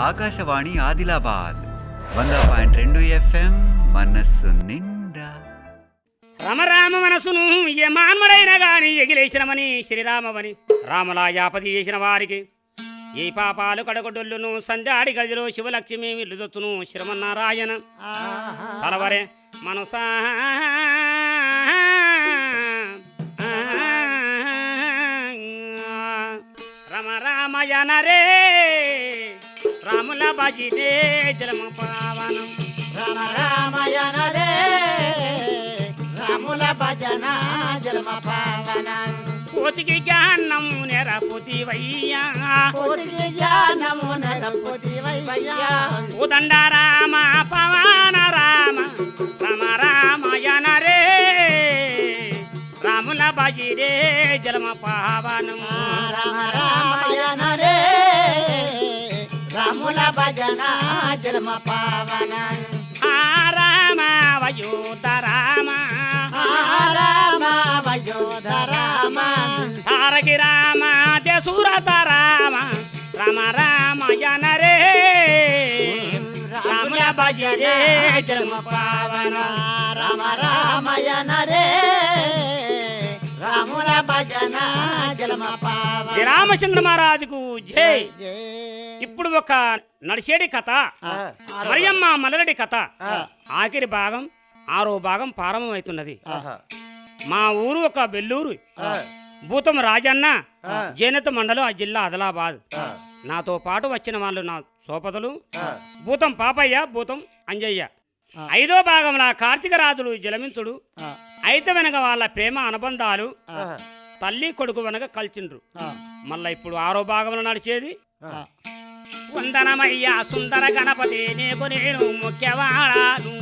ఆకాశవాణి ఆదిలాబాద్ వంద పాయింట్ రెండు ఎఫ్ఎం మనస్సు నిండా. రమరామ మనసును ఏ మాన్మడైన గాని ఎగిలేసినమని శ్రీరామవని రామలా యాపది చేసిన వారికి. ఏ పాపాలు కడగొడ్డులను సంధ్యాడి గదిలో శివలక్ష్మి విల్లుదొత్తును శ్రమన్నారాయణ. తలవరే మనసా. రమ రామయన రే రాముల భజినే జలమ పావనం. రామ రామయన రే రాముల భజన జన్మ పావన. కోతికి జ్ఞానం నెరపుతివయ్యా కోటికి జ్ఞానము నరపుతి వయ్యా. ఉదండ రామ పవన రామ రమ రామయన రే రాముల భజిరే జలమ పావనం. రామ రామయన రే రాముల భజన జన్మ పావన. రామ వయోధ రామ. రామ వయోధ రామ తారకి రామ దశూరత రామ. రమ రామయన రే రాముల భజిరే జలమ పావన. రామ రామయన రే రాముల రామచంద్ర మహారాజుకు జై. ఇప్పుడు ఒక నడిచేడి కథ మరియమ్మ మలరడి కథ. ఆఖరి భాగం ఆరో భాగం ప్రారంభమవుతున్నది. మా ఊరు ఒక బెల్లూరు. భూతం రాజన్న జైనత మండలం ఆ జిల్లా ఆదిలాబాద్. నాతో పాటు వచ్చిన వాళ్ళు నా సోపతులు భూతం పాపయ్య భూతం అంజయ్య. ఐదో భాగంలో కార్తీక రాజుడు జలమింతుడు. అయితే వెనక వాళ్ళ ప్రేమ అనుబంధాలు. తల్లి కొడుకు వెనక కలిసిండ్రు మళ్ళా ఇప్పుడు ఆరో భాగంలో నడిచేది? వందనమయ్యా సుందర గణపతి నీకు నేను ముఖ్యవాడాను.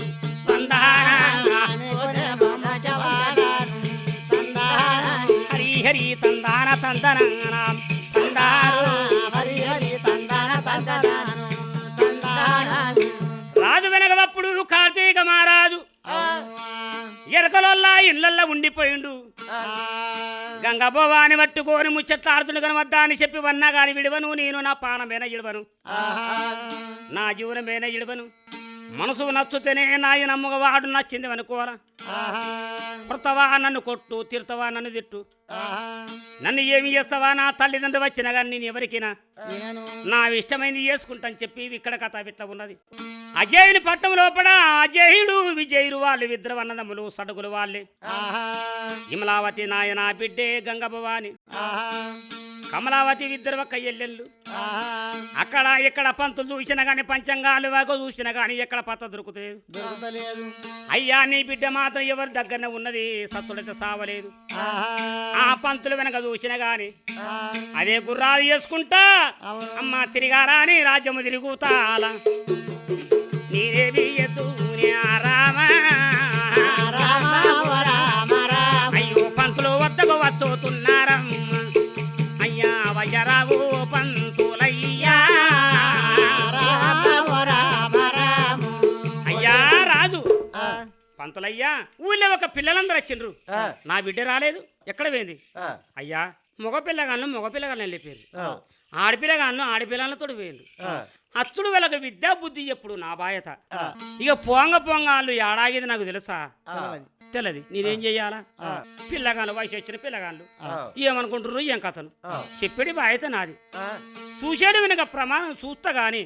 హరి హరి తందాన తందన రాజు వెనకవప్పుడు కార్తీక మహారాజు. ఎరకలొల్లా ఇళ్ళల్లో ఉండిపోయిండు. గంగ భవాని పట్టుకొని ముచ్చట్లాడుతుండు కనవద్దా అని చెప్పి వన్నా గాని విడవను నేను నా పానమేన ఇడవను నా జీవనమేన ఇడవను మనసు నచ్చుతేనే నాయన వాడు నచ్చింది అనుకోరా కొడతావా నన్ను కొట్టు తిడతావా నన్ను తిట్టు? నన్ను ఏమి చేస్తావా? నా తల్లిదండ్రులు వచ్చినా కానీ నేను ఎవరికైనా? నా ఇష్టమైంది చేసుకుంటాను చెప్పి ఇక్కడ కథ ఇట్లా ఉన్నది. అజయుని పట్టం లోపల అజయుడు విజయుడు వాళ్ళు ఇద్దరు అన్నదమ్ములు సడుగులు వాళ్ళే. ఇమలావతి నాయన బిడ్డే గంగ భవాని కమలావతి ఇద్దరు ఒక్క ఎల్లెళ్ళు అక్కడ ఇక్కడ పంతులు చూసినా గాని పంచంగాలు వాకు చూసినా గాని ఎక్కడ పత్త దొరుకుతలేదు. దొరకలేదు అయ్యా నీ బిడ్డ మాత్రం ఎవరి దగ్గరనే ఉన్నది? సత్తుడైతే సావలేదు. ఆ. పంతులు వెనక చూసినా గాని అదే గుర్రాలు చేసుకుంటా. అమ్మ తిరిగారా అని రాజ్యము తిరుగుతాల నీరేవి ఎద్దు రామ. రామ రామ రామ. అయ్యో పంతులు వద్దకు వచ్చుతున్నారమ్మ పంతులయ్యా ఊళ్ళో ఒక పిల్లలందరూ వచ్చిండ్రు. నా బిడ్డ రాలేదు. ఎక్కడ పోయింది? అయ్యా మగ పిల్లగాళ్ళు మగ పిల్లగాళ్ళని వెళ్ళిపోయింది ఆడపిల్లగాళ్ళు ఆడపిల్లలతో పోయింది అచ్చుడు వీళ్ళకి విద్యా బుద్ధి ఎప్పుడు నా బాధ్యత. ఇక పోంగ పోంగ వాళ్ళు ఏడాగిది నాకు తెలుసా? తెలది. నేనేం చెయ్యాలా? పిల్లగాళ్ళు వయసు వచ్చిన పిల్లగాళ్ళు. ఏమనుకుంటున్నారు ఏం కథను? చెప్పేది బాధ్యత నాది. చూసాడు వెనుక ప్రమాణం చూస్తా గాని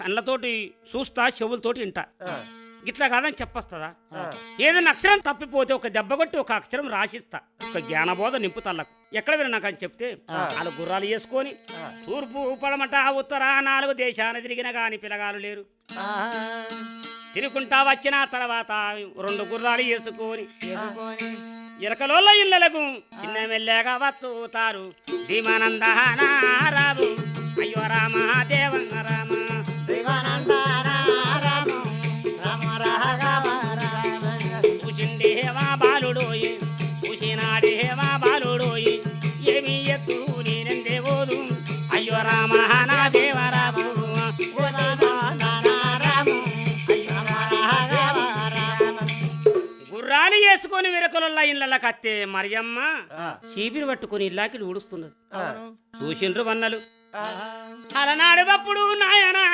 కళ్ళతోటి చూస్తా చెవులతోటి వింటా. గిట్లా కాదని చెప్పొస్తుందా? ఏదైనా అక్షరం తప్పిపోతే ఒక దెబ్బ కొట్టి ఒక అక్షరం రాసిస్తా. ఒక జ్ఞానబోధ నింపుతల్లకు. ఎక్కడ విన్నా నాకు అని చెప్తే వాళ్ళు గుర్రాలు వేసుకొని తూర్పు పడమట ఉత్తర నాలుగు దేశాన తిరిగిన గాని పిల్లగాలు లేరు. తిరుగుకుంటా వచ్చిన తర్వాత రెండు గుర్రాలు వేసుకొని ఇరకలోళ్ళ ఇళ్ళలకు చిన్న మెల్లగా వత్తుతారు. భీమానందనారావు అయ్యో రామ దేవ రామ. వేసుకొని విరకలున్న ఇళ్ళ కత్తే మరియమ్మ చీపిరి పట్టుకొని ఇల్లాకి ఊడుస్తున్నది. చూసిండ్రు వన్నలు. అలనాడు అప్పుడు నాయనా.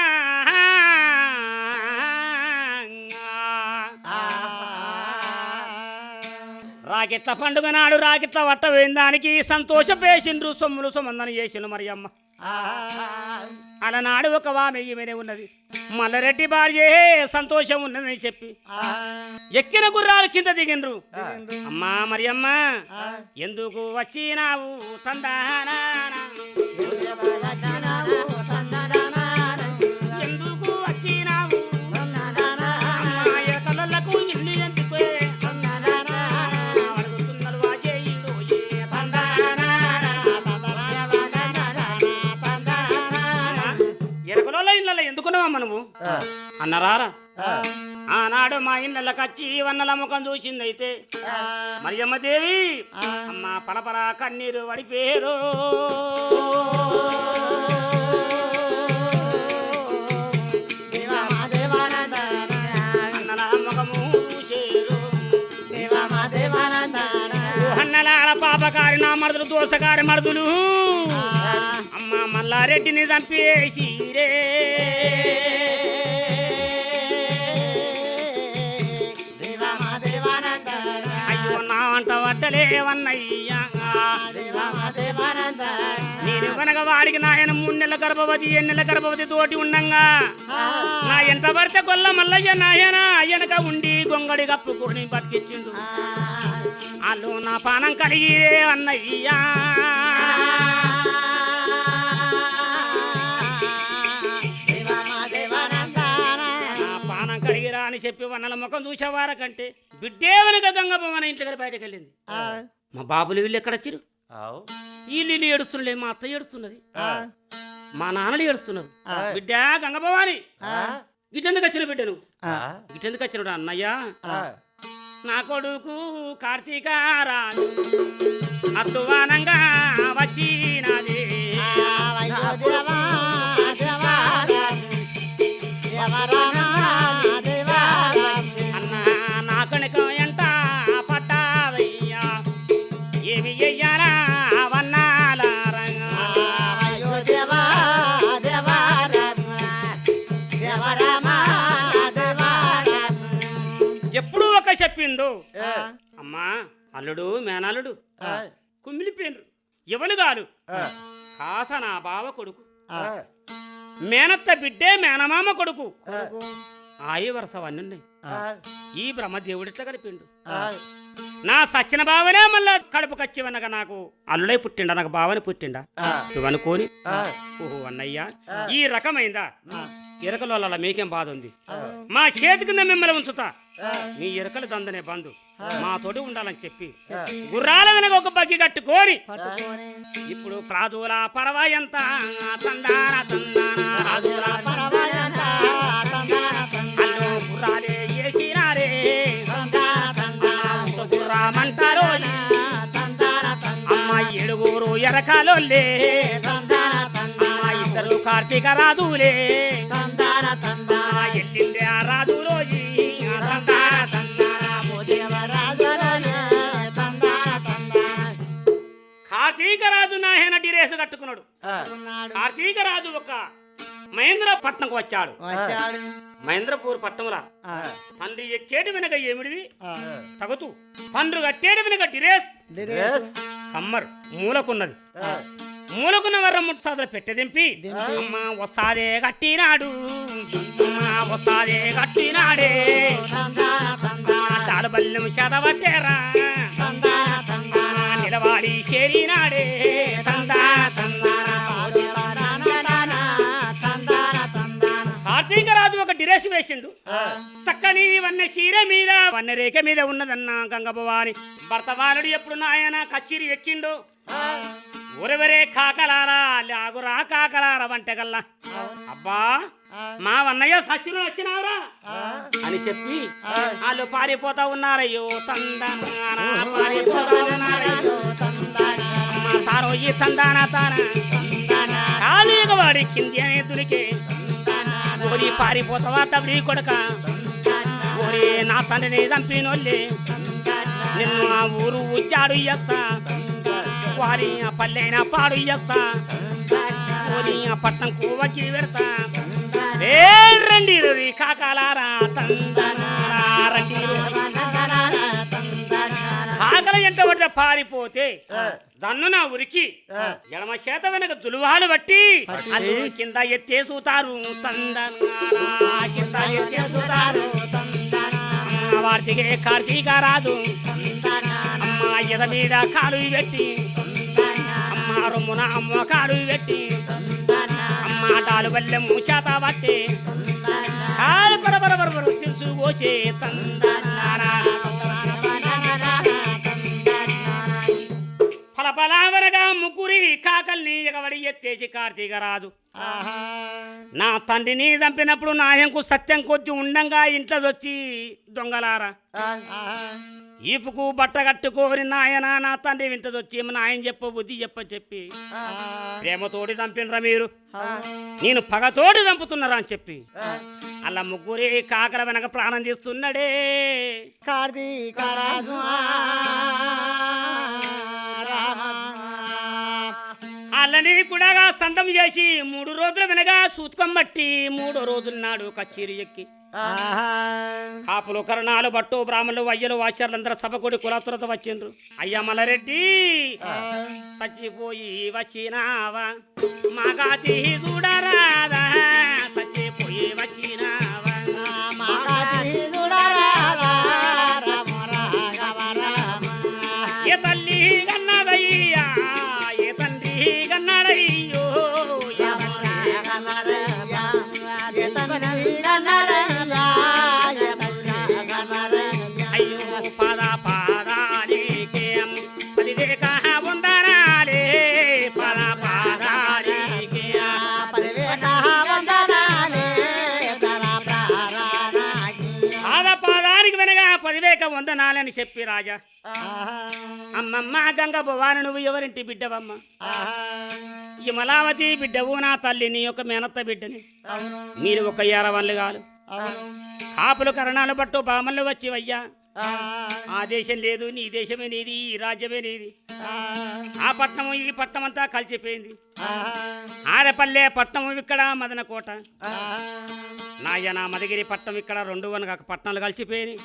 రాకెట్ల పండుగ నాడు రాకెట్ల వట్ట వేయిందానికి సంతోష పేసిండ్రు సొమ్ములు సొమ్మందని చేసిండు మరి అమ్మ అలనాడు ఒక వామె ఈమెనే ఉన్నది. మల్లరెడ్డి భార్య సంతోషం ఉన్నదని చెప్పి. ఎక్కిన గుర్రాలు కింద దిగిండ్రు అమ్మా మరి అమ్మ ఎందుకు వచ్చినావు తందానా? అన్నరారా? ఆనాడు మా ఇళ్ళకి వచ్చి వన్నల ముఖం చూసిందైతే. మరియమ్మ దేవి అమ్మ పలపల కన్నీరు వడిపేరు. పాపకారి నా మరుదులు దోసకారి మరుదులు. అమ్మ మల్లారెడ్డిని చంపేసిరే నేను కనుక వాడికి నాయన మూడు నెలల గర్భవతి ఎన్ని నెలల గర్భవతి తోటి ఉండంగా నా ఎంత పడితే గొల్ల మల్లయ్య నాయన అయ్యనక ఉండి గొంగడి కప్పుకొని బతికిచ్చిండు. వాళ్ళు నా పానం కలిగిరే అన్నయ్యా. అని చెప్పి వన్నల ముఖం చూసేవార కంటే బిడ్డే వెనక గంగమ్మ మన ఇంటికి బయటకు వెళ్ళింది. మా బాబులు వీళ్ళు ఎక్కడ వచ్చిరు వీళ్ళు వీళ్ళు ఏడుస్తుండే మా అత్త ఏడుస్తున్నది. మా నాన్నలు ఏడుస్తున్నారు. బిడ్డ గంగభవాని. గిటెందుకు వచ్చిన బిడ్డ నువ్వు? గిటెందుకు వచ్చినాడు అన్నయ్య? నా కొడుకు కార్తీక రాజు అద్దువానంగా వచ్చినది చెప్పిందో అమ్మా అల్లుడు మేనల్లుడు. కుమిలిపోయినరు. కాదు కాస నా బావ కొడుకు. మేనత్త బిడ్డే మేనమామ కొడుకు. ఆయి వరస అవన్నీ ఈ బ్రహ్మదేవుడు ఇట్లా కలిపిండు నా సచిన బావనే మళ్ళా కడుపు కచ్చివనక నాకు. అల్లుడై పుట్టిండా నాకు బావని పుట్టిండా? నువ్వనుకోని? ఓహో అన్నయ్య ఈ రకమైందా? ఎరకలో అలా మీకేం బాధ ఉంది? మా చేతి కింద మిమ్మల్ని ఉంచుతా. మీ ఎరకలు దందనే బంధు మా తోటి ఉండాలని చెప్పి గుర్రాల వెనక ఒక బగ్గి కట్టుకొని ఇప్పుడు ప్రాదుల పరవాయంత అంత గుర్రామంటారో అమ్మ ఏడుగురు ఇద్దరు కార్తీక ఆ రాజులోయి తందాన తందాన కార్తీక రాజు నాయన డిరేసు కట్టుకున్నాడు. కార్తీక రాజు ఒక మహేంద్ర పట్నంకు వచ్చాడు. వచ్చాడు. మహేంద్రపూర్ పట్టణంలా. తండ్రి ఎక్కేటి వెనక ఏమిడిది? ఆ, తగుతూ. తండ్రి కట్టేటి వెనక డిరేస్. డిరేస్, కమ్మర్. మూలకున్నది. ఆ, మూలకున్న వర్ర ముట్సాదులు పెట్టెదింపి దింపి. అమ్మ వస్తాదే కట్టినాడు వస్తాదే కట్టినాడే తాడు బల్లెం చదవట్టేరా నిలవాడి చేరినాడే. తందా. కార్తీక రాజు ఒక డిరేస్ వేసిండు. చక్కని వన్న చీర మీద వన్న రేఖ మీద ఉన్నదన్న గంగభవాని భర్తవానుడు ఎప్పుడు నాయన కచ్చిరి ఎక్కిండు. ఒరెవరే కాకలారా లాగురా కాకలారా వంటగల్లా. అబ్బా మా వన్నయ్య సచ్చులు వచ్చినావురా. అని చెప్పి వాళ్ళు పారిపోతా ఉన్నారయ్యో తందనానా పారిపోతా ఉన్నారయ్యో. మా తారో ఈ తందాన తాన? తందాన, ఖాళీగా వాడి కింది అనే దునికి. ఓరి పారిపోతావా తవిడి కొడక? ఓరి నా తండ్రిని చంపినోళ్ళే. నిన్ను ఆ ఊరు ఉచ్చాడు చేస్తా వారి పల్లెన పాడు ఆ పట్నంకు వచ్చి పెడతా. ఏ రండి రీ కాకాలారా తందనారా రండి కాకల ఎంట పడితే పారిపోతే దన్ను నా ఉరికి ఎడమ చేత వెనక జులువాలు బట్టి అది కింద ఎత్తేసుతారు తందనారా కింద ఎత్తేసుతారు వార్తికే కార్తీక రాదు. అమ్మ ఎద మీద కాలు పెట్టి అమ్మ రొమ్మున పెట్టి అమ్మ టాలు బల్లెము పట్టి కాలు పరపర తెలుసు కోసే తందనారా ఫలఫలావరగా ముగ్గురి కాకల్ని ఎగబడి ఎత్తేసి కార్తీక రాదు నా తండ్రిని చంపినప్పుడు నాయంకు సత్యం కొద్ది ఉండంగా ఇంట్లో వచ్చి దొంగలారా. ఈపుకు బట్ట కట్టుకోని నాయన నా తండ్రి వింటదొచ్చి మా నాయన చెప్ప బుద్ధి చెప్ప చెప్పి. ప్రేమతోటి చంపినరా మీరు? నేను పగతోటి చంపుతున్నారా అని చెప్పి. అలా ముగ్గురే కాకల వెనక ప్రాణం తీస్తున్నాడే. అల్లని కూడా సంతం చేసి మూడు రోజుల వెనక సూతకం బట్టి మూడో రోజుల నాడు కచేరి ఎక్కి. కాపులు కరణాలు బట్టు బ్రాహ్మణులు వయ్యలు వాచ్యారులందరూ సభకుడి కులతులతో వచ్చిండ్రు. అయ్యా మలరెడ్డి చచ్చిపోయి వచ్చినావా? మగాతి చూడరాదా? చచ్చిపోయి వచ్చినావా వందనాలని చెప్పి రాజా. అమ్మమ్మ గంగ భవాని నువ్వు ఎవరింటి బిడ్డవమ్మ? యమలావతి బిడ్డవు నా తల్లి నీ యొక్క మేనత్త బిడ్డని. మీరు ఒక ఎరవన్లు కాదు. కాపులు కరణాలు బట్టు బామలు వచ్చి అయ్యా ఆ దేశం లేదు నీ దేశమే నీది ఈ రాజ్యమే నీది. ఆ. పట్నము ఈ పట్నం అంతా కలిసిపోయింది ఆరెపల్లె పట్నము ఇక్కడ మదనకోట. నాయన మదగిరి పట్నం ఇక్కడ రెండు వనక పట్నాలు కలిసిపోయినాయి.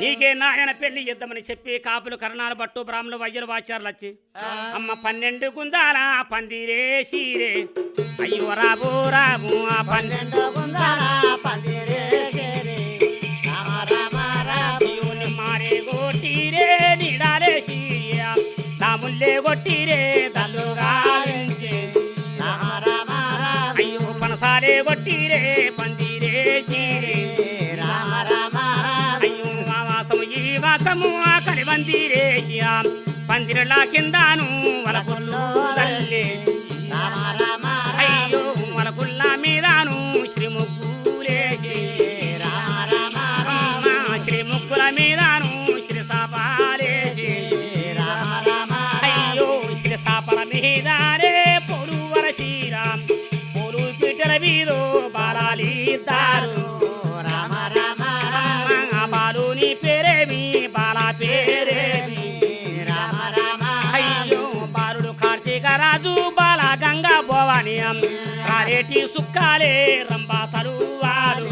నీకే నాయన పెళ్ళి ఇద్దామని చెప్పి కాపులు కరణాలు బట్టు బ్రాహ్మణులు వైద్యులు వాచారులు వచ్చి అమ్మ పన్నెండు గుందాల పందిరే సీరే అయ్యో రాబు రాబు ఆ పన్నెండు గొట్టిరే నిడాలేసి దాముల్లే గొట్టిరే దల్లుగా అయ్యో పనసాలే గొట్టిరే పందిరే సీరే అయ్యో ఆ ఈ వాసము ఆ కలిబందిరేసి పందిరలా కిందాను వలపుల్లు తల్లి. మీదో బాలాలిద్దారు అమ్మ బాలుని పేరేమి బాలా పేరేమి? అయ్యో బాలుడు కార్తీక రాజు బాల గంగా భవాని కారేటి సుక్కాలే రంబా తరువాడు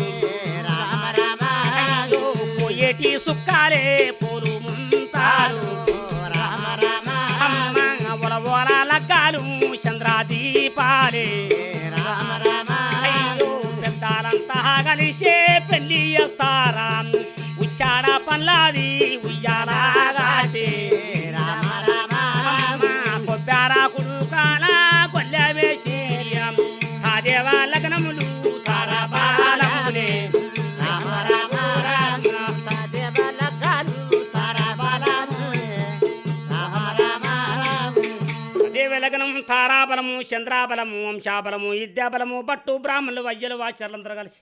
అయ్యో పోయేటి సుక్కాలే పోరు ముంతారు. అమ్మ ఒల ఒల లగ్గాలు చంద్రాదీపాలే. కలిసే పెళ్ళి చేస్తారా ఉచ్చాడ పల్లాది ఉయ్యాలాగాటే అమ్మ కొబ్బార కుడుకాల ఆ దేవాల దేవ లగ్నం తారాబలము చంద్రాబలము వంశాబలము విద్యాబలము బట్టు బ్రాహ్మణులు వైద్యులు వాచర్లందరూ కలిసి.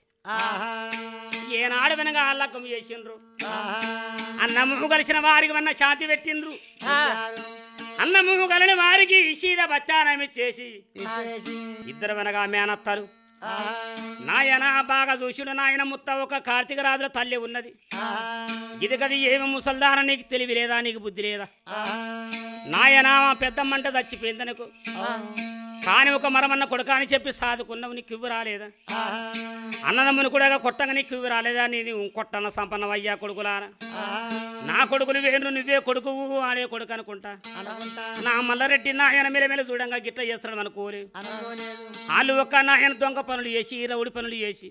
ఏనాడు వెనక అల్లకం చేసిండ్రు. అన్నము కలిసిన వారికి వన్న శాంతి పెట్టిండ్రు. అన్నము కలిని వారికి సీద బచ్చానం ఇచ్చేసి. ఇద్దరు వెనక మేనత్తారు నాయన బాగా చూసిన నాయన ముత్త ఒక కార్తీక రాజుల తల్లి ఉన్నది. ఇది కది ఏమి ముసల్దాన నీకు తెలివి లేదా నీకు బుద్ధి లేదా? నాయన మా పెద్దమ్మంట చచ్చిపోయింది అనుకో కాని ఒక మరమన్న కొడుక అని చెప్పి సాదుకున్నావు నీకు ఇవ్వు రాలేదా? అన్నదమ్ముని కూడా కొట్టగా నీకు ఇవ్వు రాలేదా? నీది కొట్టన్న సంపన్న అయ్యా కొడుకులారా. నా కొడుకులు వేరు నువ్వే కొడుకువు ఆడే కొడుకు అనుకుంటా. నా మల్లారెడ్డి నాయన మెలమెల చూడంగా గిట్ల చేస్తాడు అనుకోలే అనుకోలేదు. వాళ్ళు ఒక నాయన దొంగ పనులు చేసి రౌడి పనులు చేసి.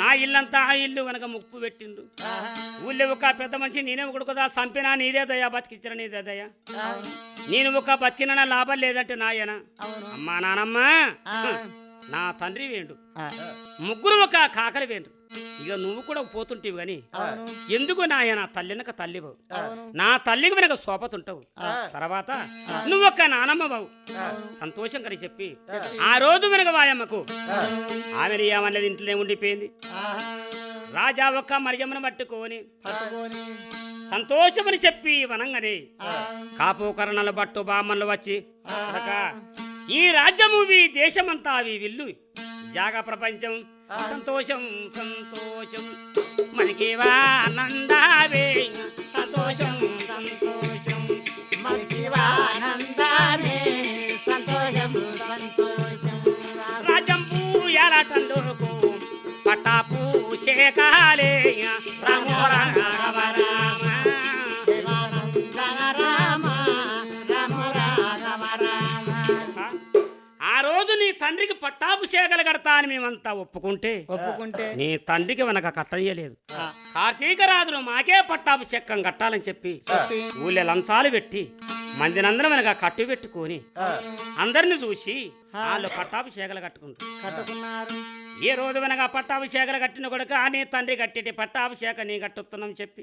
నా ఇల్లంతా ఆ ఇల్లు వెనక ముప్పు పెట్టిండు. ఊళ్ళో ఒక పెద్ద మనిషి నేనే కొడుకుదా? చంపినా నీదే దయా బతికించిన నీదే దయా. నేను ఒక బతికిన లాభం లేదంటే నాయన. అమ్మా నానమ్మ. నా తండ్రి వేండు. ముగ్గురు ఒక కాకలి వేండు. ఇక నువ్వు కూడా పోతుంటేవి గాని ఎందుకు నాయన తల్లినక తల్లివు అవును. నా తల్లికి వెనక సోపతుంటావు. తర్వాత నువ్వు ఒక నానమ్మ బావు సంతోషం కని చెప్పి ఆ. రోజు వెనక వాయమ్మకు ఆమె ఏమన్నది ఇంట్లోనే ఉండిపోయింది. రాజా ఒక్క మరిజమ్మను పట్టుకొని పట్టుకొని సంతోషమని చెప్పి వనంగనే. కాపు కరణలు బట్టు బామ్మలు వచ్చి "కొడకా, ఈ రాజ్యము ఈ దేశమంతా విల్లు. జాగ ప్రపంచం సంతోషం సంతోషం. మనకేవా ఆనందావే. సంతోషం సంతోషం. మల్కివానందానే సంతోషం సంతోషం. రాజ్యం పూయాలటందుకు పట్టాపు శేఖాలే. రామ రామ రామ. తండ్రికి పట్టాభిషేకాలు కడతా అని మేమంతా ఒప్పుకుంటే ఒప్పుకుంటే? నీ తండ్రికి వెనక కట్టయ్యలేదు. కార్తీక రాజును మాకే పట్టాభిషేకం కట్టాలని చెప్పి చెప్పి ఊళ్ళో లంచాలు పెట్టి మందినందరం వెనక కట్టు పెట్టుకొని అందరిని చూసి వాళ్ళు పట్టాభిషేకాలు కట్టుకుంటారు. కట్టుకున్నారు. ఏ రోజు వెనక పట్టాభిషేకాలు కట్టిన కొడుక నీ తండ్రి కట్టేటి పట్టాభిషేకం నీ కట్టుతున్నాం చెప్పి.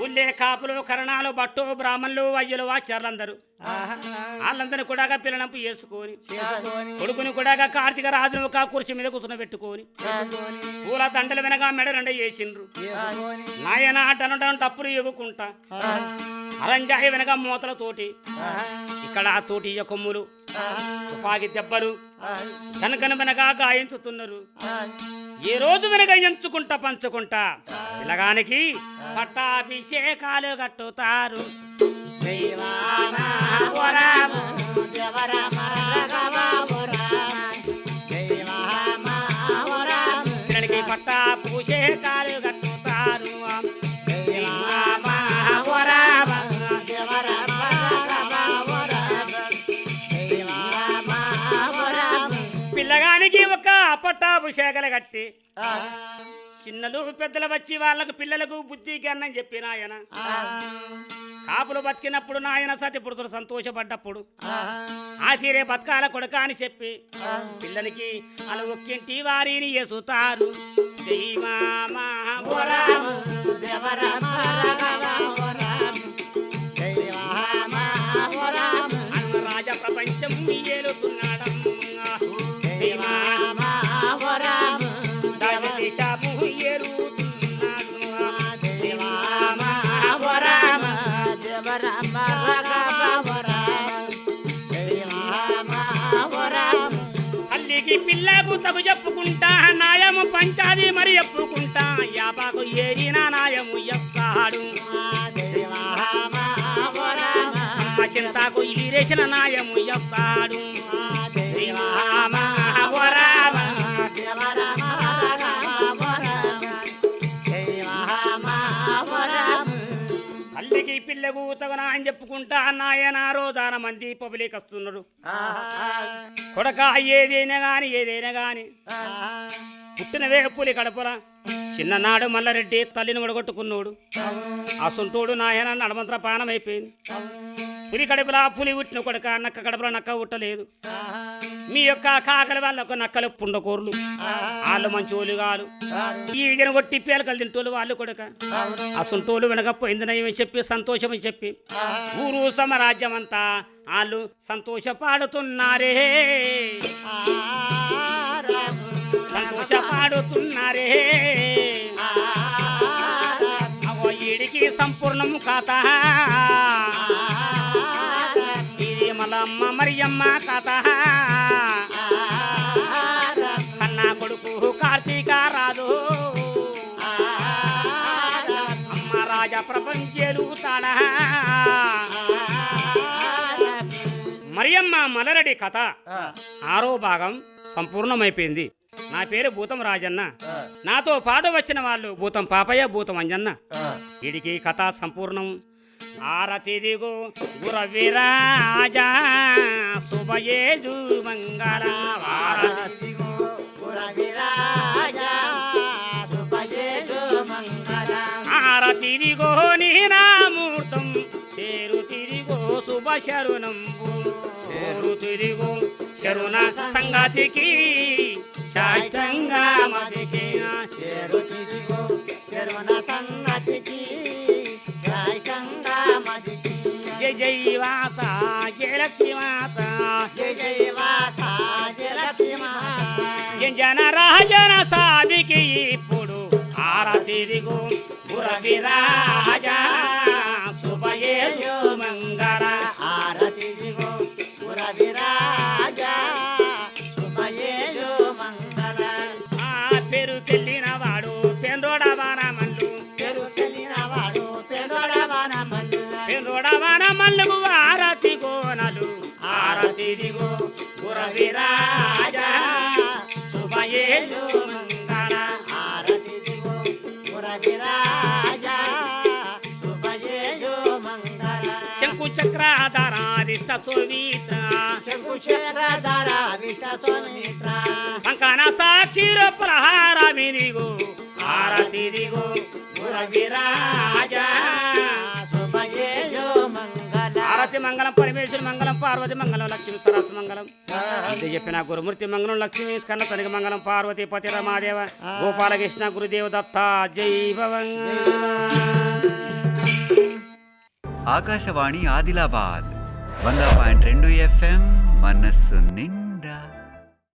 ఊళ్ళే కాపులు కరణాలు బట్టు బ్రాహ్మణులు వయ్యులు వాచారులందరూ వాళ్ళందరినీ కూడా పిల్లనంపు చేసుకొని చేసుకొని. కొడుకుని కూడా కార్తీక రాజును ఒక కుర్చీ మీద కూర్చుని పెట్టుకొని పూల దండల వెనక మెడ రెండ చేసిండ్రు చేసుకొని. నాయన టనటన టప్పులు ఎగుకుంటా ఆహా. అరంజాయి వెనక మూతలతోటి ఇక్కడ ఆ తోటి కొమ్ములు తుపాకి దెబ్బలు ఆహా కనుకన వెనక గాయించుతున్నారు ఏ రోజు వెనక ఎంచుకుంటా పంచుకుంటా పిల్లగానికి పట్టాభిషేకాలు కట్టుతారు. పిల్లడికి పట్టాభిషేకాలు పట్టాభిషేకాలు కట్టి ఆహా చిన్నలు పెద్దలు వచ్చి వాళ్ళకు పిల్లలకు బుద్ధి జ్ఞానం చెప్పిన ఆయన ఆహా కాపులు బతికినప్పుడు నాయన సతి పుడుతులు సంతోషపడ్డప్పుడు ఆ. తీరే బతకాల కొడుక అని చెప్పి పిల్లనికి అలా ఒక్కింటి వారిని ఎసుతారు. దేవరామ తగు చెప్పుకుంటా. నాయము పంచాది మరి చెప్పుకుంటా యాపాకు ఏరినా నాయము ఎస్తాడు దైవామ చింతాకు ఈరేసిన నాయము ఎస్తాడు తల్లికి పిల్లకు తగునా అని చెప్పుకుంటా నాయన రోదాన మంది పబ్లిక్ వస్తున్నారు కొడక ఏదైనా గాని ఏదైనా గాని. పుట్టిన వేపులి కడపల చిన్ననాడు మల్లారెడ్డి తల్లిని ఒడగొట్టుకున్నాడు. ఆ సొంటోడు నాయన నడమంత్ర పానం అయిపోయింది. పులి కడుపులా పులి ఉట్టిన కొడక నక్క కడుపులో నక్క ఉట్టలేదు. మీ యొక్క కాకలి వాళ్ళకు నక్కలు పుండకూరులు. వాళ్ళు మంచోళ్ళు కాదు. ఈగను కొట్టి పేలకలు తింటోళ్ళు వాళ్ళు కొడక. ఆ సొంటోళ్ళు వెనకపోయింది నయం చెప్పి సంతోషం అని చెప్పి. ఊరు సమరాజ్యం అంతా వాళ్ళు సంతోషపాడుతున్నారే. సంతోషపాడుతున్నారే. అవో ఈడికి సంపూర్ణము కాత ఇది మలమ్మ మరియమ్మ కాత కన్నా కొడుకు కార్తీక రాదు అమ్మ రాజా ప్రపంచేలు తాడా. మరియమ్మ మలరడి కథ. ఆరో భాగం సంపూర్ణమైపోయింది. నా పేరు భూతం రాజన్న. నాతో పాటు వచ్చిన వాళ్ళు భూతం పాపయ్య భూతం అంజన్న. వీడికి కథ సంపూర్ణం. ఆరతిదిగో గురవిరాజా శుభయేజు మంగళ వారతి ఇదిగో పురవిరాజా సుభయేజు మంగళం. ఆరతిదిగో తిరిగో శుభ శరుణంబు ఓరు తిరిగో శరుణ సంగతికి శాష్టంగా మదికి చేరుతిదిగో చెరువున సన్నతికి సాయికంగా మదికి జై జై వాస జయ లక్ష్మీ మాత. జయ జయ వాస జయ లక్ష్మీ మాత. జయ జన రాజన సాబికి ఇప్పుడు ఆరతిదిగో గురవిరాజా గురవిరాజా శుభయేజు మంగళ ఆరతిదిగో పురవిరాజా. శుభయేజు మంగళ శంకు చక్రాధారిష్ట సుమిత్ర శంకుశేఖరధర విష్ట సుమిత్ర కంకణ సాక్షిర ప్రహారమిదిగో ఆరతిదిగో పురవిరాజా. శుభయేజు మంగళ మంగళం పరమేశ్వరి మంగళం పార్వతి మంగళం లక్ష్మి సరస్వతి మంగళం. అంతే చెప్పిన గురుమూర్తి మంగళం లక్ష్మి కన్న తనకి మంగళం పార్వతి పతి రమాదేవ గోపాలకృష్ణ గురుదేవ దత్త జై భవం ఆకాశవాణి ఆదిలాబాద్ వంద పాయింట్ రెండు ఎఫ్ఎం మనస్సు నిండా.